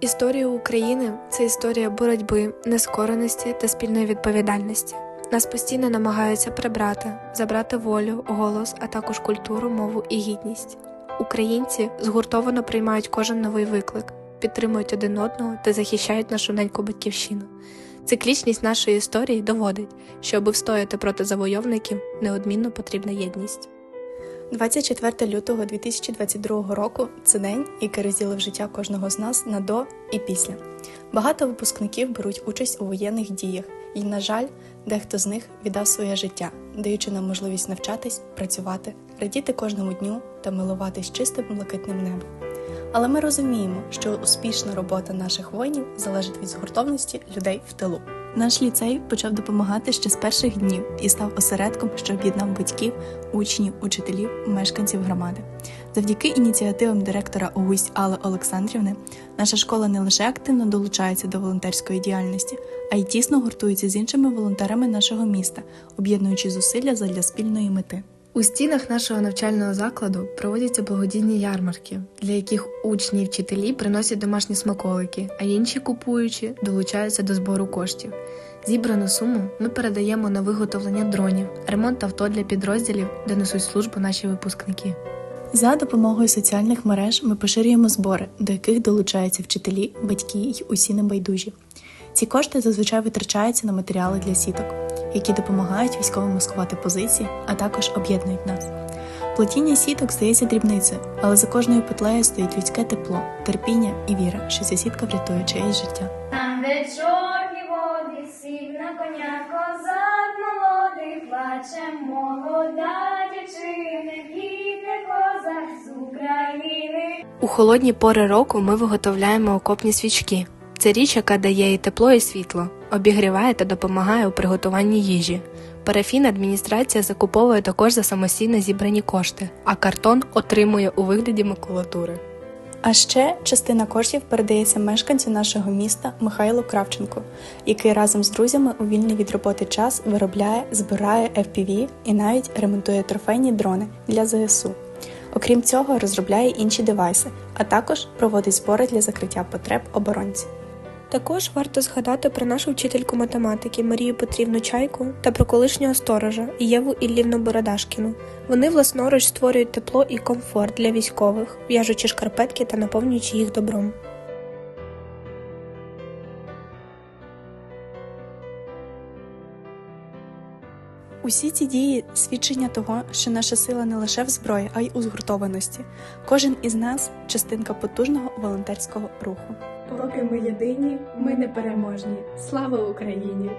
Історія України це історія боротьби, нескореності та спільної відповідальності. Нас постійно намагаються прибрати, забрати волю, голос, а також культуру, мову і гідність. Українці згуртовано приймають кожен новий виклик, підтримують один одного та захищають нашу неньку батьківщину. Циклічність нашої історії доводить, що аби встояти проти завойовників, неодмінно потрібна єдність. 24 лютого 2022 року це день, який розділив життя кожного з нас на до і після. Багато випускників беруть участь у воєнних діях, і, на жаль, дехто з них віддав своє життя, даючи нам можливість навчатись, працювати, радіти кожному дню та милуватись чистим блакитним небом. Але ми розуміємо, що успішна робота наших воїнів залежить від згуртовності людей в тилу. Наш ліцей почав допомагати ще з перших днів і став осередком, що об'єднав батьків, учнів, учителів, мешканців громади. Завдяки ініціативам директора ОГУСЬ Алли Олександрівни, наша школа не лише активно долучається до волонтерської діяльності, а й тісно гуртується з іншими волонтерами нашого міста, об'єднуючи зусилля задля спільної мети. У стінах нашого навчального закладу проводяться благодійні ярмарки, для яких учні і вчителі приносять домашні смаколики, а інші купуючі долучаються до збору коштів. Зібрану суму ми передаємо на виготовлення дронів, ремонт авто для підрозділів, де несуть службу наші випускники. За допомогою соціальних мереж ми поширюємо збори, до яких долучаються вчителі, батьки й усі небайдужі. Ці кошти зазвичай витрачаються на матеріали для сіток, які допомагають військовим маскувати позиції, а також об'єднують нас. Плетіння сіток здається дрібницею, але за кожною петлею стоїть людське тепло, терпіння і віра, що ця сітка врятує чиєсь життя. Там, де чорні води, сів на коня козак молодий, плаче молода дівчина, їде козак з України. У холодні пори року ми виготовляємо окопні свічки. Це річ, яка дає і тепло, і світло, обігріває та допомагає у приготуванні їжі. Парафін адміністрація закуповує також за самостійно зібрані кошти, а картон отримує у вигляді макулатури. А ще частина коштів передається мешканцю нашого міста Михайлу Кравченку, який разом з друзями у вільний від роботи час виробляє, збирає FPV і навіть ремонтує трофейні дрони для ЗСУ. Окрім цього, розробляє інші девайси, а також проводить збори для закриття потреб оборонців. Також варто згадати про нашу вчительку математики Марію Петрівну Чайку та про колишнього сторожа Єву Іллівну Бородашкіну. Вони власноруч створюють тепло і комфорт для військових, в'яжучи шкарпетки та наповнюючи їх добром. Усі ці дії свідчення того, що наша сила не лише в зброї, а й у згуртованості. Кожен із нас частинка потужного волонтерського руху. Поки ми єдині, ми непереможні. Слава Україні!